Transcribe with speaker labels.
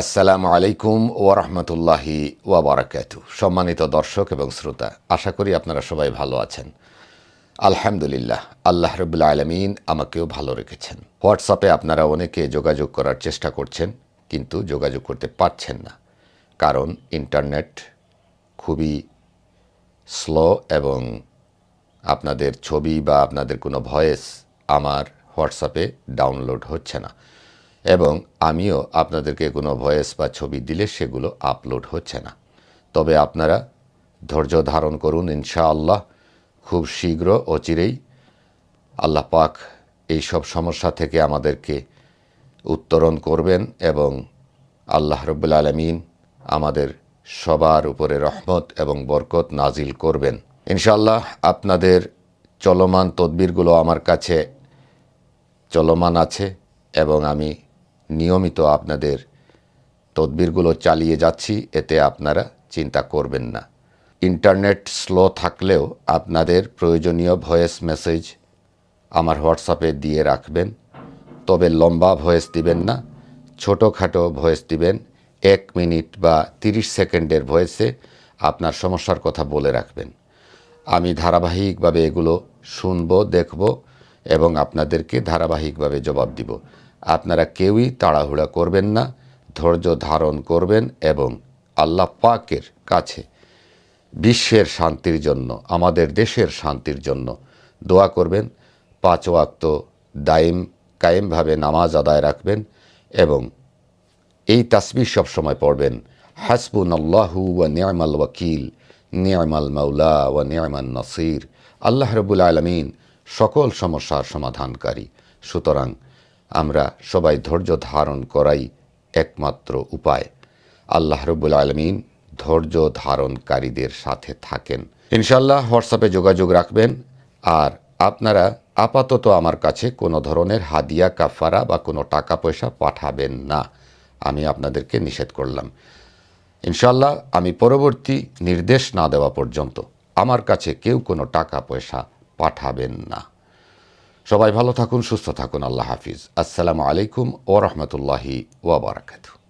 Speaker 1: আসসালামু আলাইকুম ওরহমতুল্লাহি ওয়াবারাকাত সম্মানিত দর্শক এবং শ্রোতা, আশা করি আপনারা সবাই ভালো আছেন। আলহামদুলিল্লাহ, আল্লাহ রবুল্লা আলমিন আমাকেও ভালো রেখেছেন। হোয়াটসঅ্যাপে আপনারা অনেকে যোগাযোগ করার চেষ্টা করছেন, কিন্তু যোগাযোগ করতে পারছেন না। কারণ ইন্টারনেট খুবই স্লো এবং আপনাদের ছবি বা আপনাদের কোনো ভয়েস আমার হোয়াটসঅ্যাপে ডাউনলোড হচ্ছে না। এবং আমিও আপনাদেরকে কোনো ভয়েস বা ছবি দিলে সেগুলো আপলোড হচ্ছে না। তবে আপনারা ধৈর্য ধারণ করুন ইনশাআল্লাহ, খুব শীঘ্র অচিরেই আল্লাহ পাক এই সব সমস্যা থেকে আমাদেরকে উত্তরণ করবেন এবং আল্লাহ রব্বুল আলমিন আমাদের সবার উপরে রহমত এবং বরকত নাজিল করবেন। ইনশাআল্লাহ আপনাদের চলমান তদবিরগুলো আমার কাছে চলমান আছে এবং আমি নিয়মিত আপনাদের তদবিরগুলো চালিয়ে যাচ্ছি, এতে আপনারা চিন্তা করবেন না। ইন্টারনেট স্লো থাকলেও আপনাদের প্রয়োজনীয় ভয়েস মেসেজ আমার হোয়াটসঅ্যাপে দিয়ে রাখবেন। তবে লম্বা ভয়েস দিবেন না, ছোটোখাটো ভয়েস দিবেন। এক মিনিট বা তিরিশ সেকেন্ডের ভয়েসে আপনার সমস্যার কথা বলে রাখবেন। আমি ধারাবাহিকভাবে এগুলো শুনব, দেখব এবং আপনাদেরকে ধারাবাহিকভাবে জবাব দিব। আপনারা কেউই তাড়াহুড়া করবেন না, ধৈর্য ধারণ করবেন এবং আল্লাহ পাকের কাছে বিশ্বের শান্তির জন্য, আমাদের দেশের শান্তির জন্য দোয়া করবেন। পাঁচ ওয়াক্ত দাইম কায়েমভাবে নামাজ আদায় রাখবেন এবং এই তাসবির সবসময় পড়বেন। হাসবুন আল্লাহু ওয়া নিয়মাল ওয়াকিল, নিয়মাল মাওলা ওয়া নিয়মান নসির। আল্লাহ রবুল আলমিন সকল সমস্যার সমাধানকারী। সুতরাং আমরা সবাই ধৈর্য ধারণ করাই একমাত্র উপায়। আল্লাহ রবুল আলমিন ধৈর্য ধারণকারীদের সাথে থাকেন। ইনশাল্লাহ হোয়াটসঅ্যাপে যোগাযোগ রাখবেন। আর আপনারা আপাতত আমার কাছে কোনো ধরনের হাদিয়া, কাফারা বা কোনো টাকা পয়সা পাঠাবেন না। আমি আপনাদেরকে নিষেধ করলাম। ইনশাল্লাহ আমি পরবর্তী নির্দেশ না দেওয়া পর্যন্ত আমার কাছে কেউ কোনো টাকা পয়সা পাঠাবেন না। সবাই ভালো থাকুন সুস্থ থাকুন আল্লাহ হাফিজ। আসসালামু আলাইকুম ও রহমতুল্লাহি ওবরাকাতু